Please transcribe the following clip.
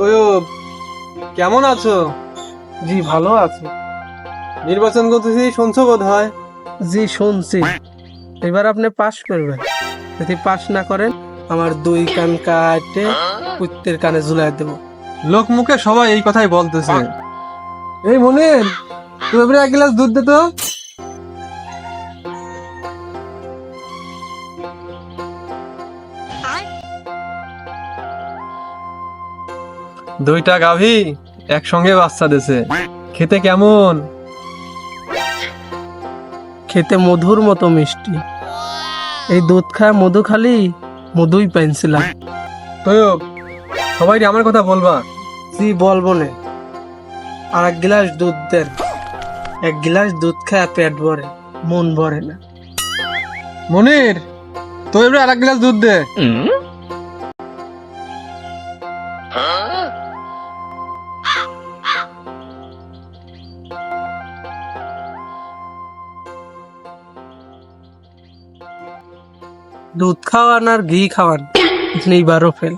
তৈয়ব কেমন আছো? জি ভালো আছে। নির্বাচন করতেছি শুনছো বোধ হয় জি শুনছি। এবার আপনি পাস করবেন। যদি পাস না করেন আমার দুই কান কাটে কুত্তের কানে ঝুলাই দেবো। লোক মুখে সবাই এই কথাই বলতেছে। এই মনির তুই এবারে এক গ্লাস দুধ দে তো। দুইটা গাভী একসঙ্গে বাচ্চা দিছে। খেতে কেমন? খেতে মধুর মতো মিষ্টি। এই দুধ খায় মধু খালি মধুই পাইছিলাম তৈয়ব সবাই আমার কথা বলবা। জি বলব না। আর এক গ্লাস দুধ দেন। এক গ্লাস দুধ খায় পেট ভরে মন ভরে না। মনির তুই এবারে আর এক গ্লাস দুধ দে। দুধ খাওয়ান আর ঘি খাওয়ান নেই বারো ফেল।